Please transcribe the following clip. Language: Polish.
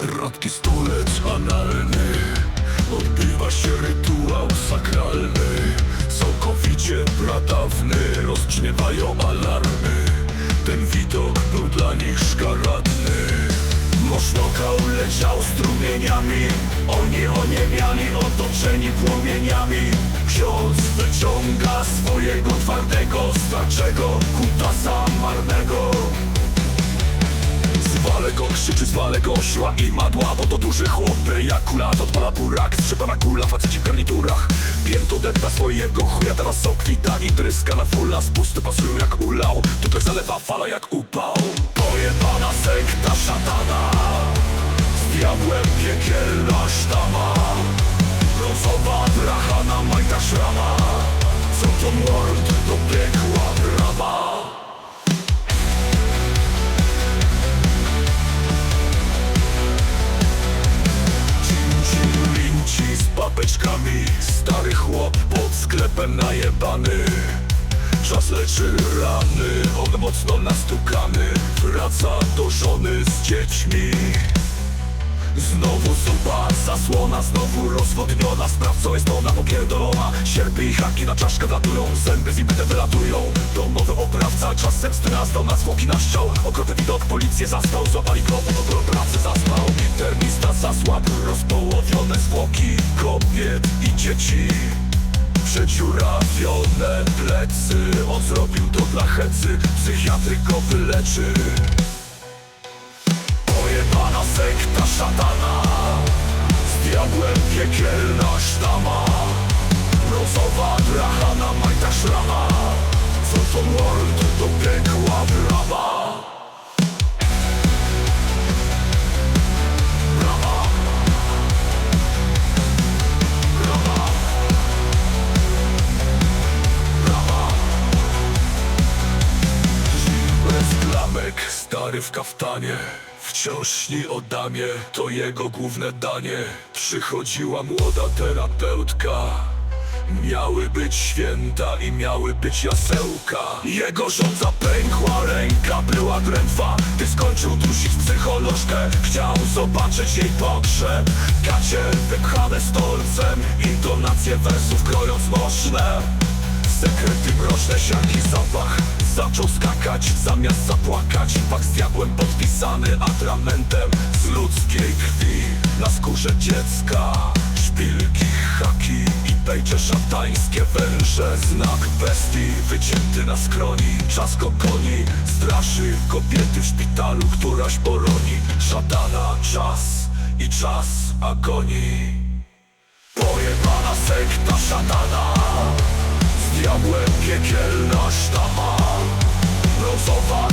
Radki stulec analny. Odbywa się rytuał sakralny. Całkowicie pradawny. Rozbrzmiewają alarmy. Ten widok był dla nich szkaradny. Mosznoka leciał strumieniami. Oni oniemiali, otoczeni płomieniami. Ksiądz wyciąga swojego twardego Starczego kutasa marnego Zwalę go, krzyczy zwalę go, siła i madła Bo to duży chłopy, jak kula, to odpala burak Strzepana kula, faceci w garniturach. Pięto depta swojego chuja, teraz sokwita I tryska na fulla, spusty pasują jak ulał. Tutaj zalewa fala jak upał. Pojebana sekta Stary chłop pod sklepem najebany. Czas leczy rany, on mocno nastukany. Wraca do żony z dziećmi Znowu zupa, zasłona, znowu rozwodniona. Sprawco jest ona popierdolona Sierpy i haki na czaszkę wlatują Zęby z impety wylatują. Domowy oprawca, czas zemsty nastał Na zwłoki na ściał, okropny widok policję zastał Złapali go, bo do pracy zaspał. Internista zasłabł, rozpołowione zwłoki Kobiet i dzieci. Przedziurawione plecy On zrobił to dla hecy. Psychiatryk go wyleczy Sekta szatana Z diabłem piekielna sztama Brązowa dracha na majtach szrama Co to mord do piekła brama Brama Brama. Brama bez klamek, stary w kaftanie Wciąż śni o damie, to jego główne danie. Przychodziła młoda terapeutka. Miały być święta i miały być jasełka. Jego żądza pękła, ręka była drętwa. Gdy skończył dusić psycholożkę Chciał zobaczyć jej pogrzeb Gacie wypchane stolcem Intonacje wersów krojąc moszne Sekrety mroczne, siarki zapach. Zaczął skakać zamiast zapłakać Pakt z diabłem podpisany atramentem Z ludzkiej krwi. Na skórze dziecka Szpilki, haki i pejcze szatańskie węże. Znak bestii wycięty na skroni. Czas go goni, straszy kobiety w szpitalu Któraś poroni. Szatana czas i czas agonii Pojebana sekta szatana z diabłem piekielna sztama. Brązowa